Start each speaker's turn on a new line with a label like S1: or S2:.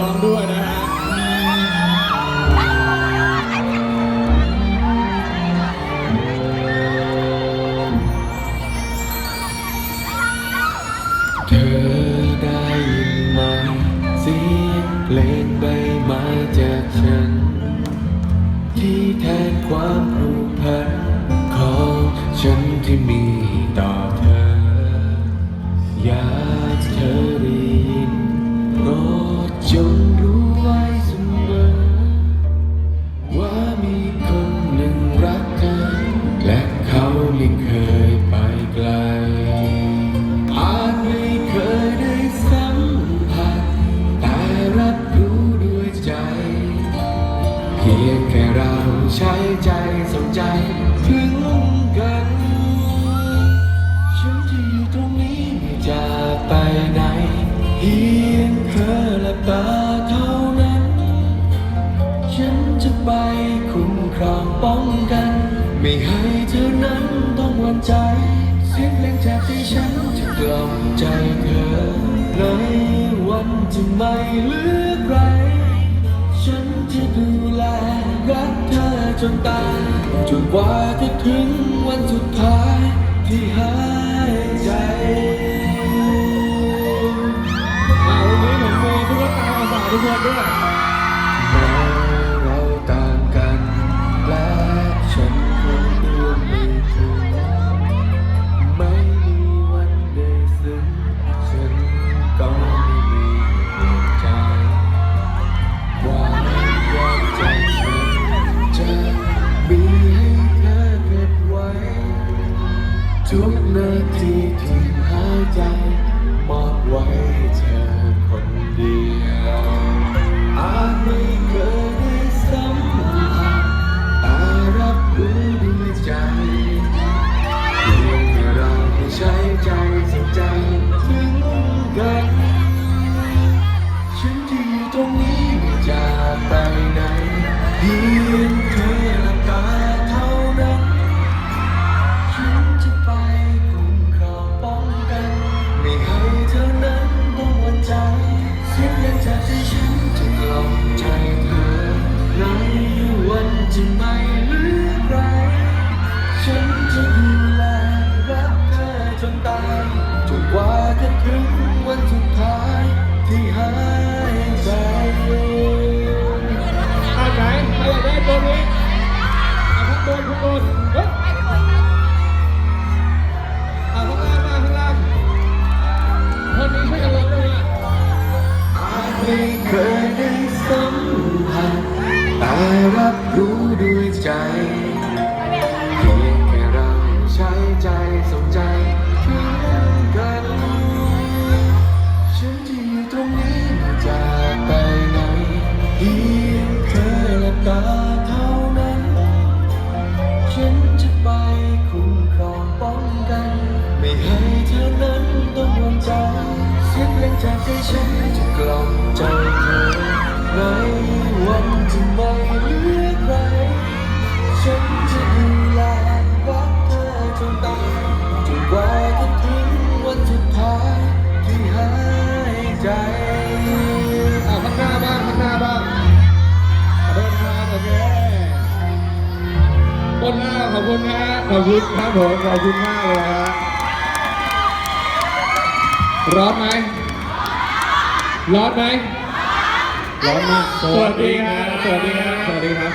S1: ร้องด้วยนะฮะเธอได้ยิเสียเพลงใบไม้จากฉัน ที่แทนความผูกพันของฉันที่มี ใจถึงกัน ฉันจะอยู่ตรงนี้ไม่จากไปไหนเพียงเธอและตาเท่านั้น ฉันจะไปคุ้มครองป้องกัน ไม่ให้เธอนั้นต้องหวั่นใจ เสียงเพลงจากที่ฉันจะกล่อมใจเธอในวันที่ไม่เหลือใคร จนกว่าจะถึงวันสุดท้ายที่หายใจ
S2: อ่าวันนี้ผมมีตุ๊กตามาฝาทุกคนด้วย
S1: เขึ้
S2: นเฮ้ยอ่าข้างล่างมาข้างล่างคนนี้ช่วยกันลงด้วยนะ
S1: อาจไม่เคยได้สัมผัสแต่รับรู้ด้วย ยงเพลงจากใจฉันจะกล่อมใจเธอในวันที่ไม่เหลือใครฉันจะดูแลรักเธอจนตายจนกว่าจะถึงวันสุดท้ายที่หายใจ
S2: อ่าข้างหน้าบ้างหน้าบ้างขอโทษครับโอเคคนหน้าขอบคุณนะฮะขอบคุณครับผมขอบคุณมากเลยฮะร้อนไหม ร้อนไหมร้อนมากสวัสดีครับ สวัสดีครับ สวัสดีครับ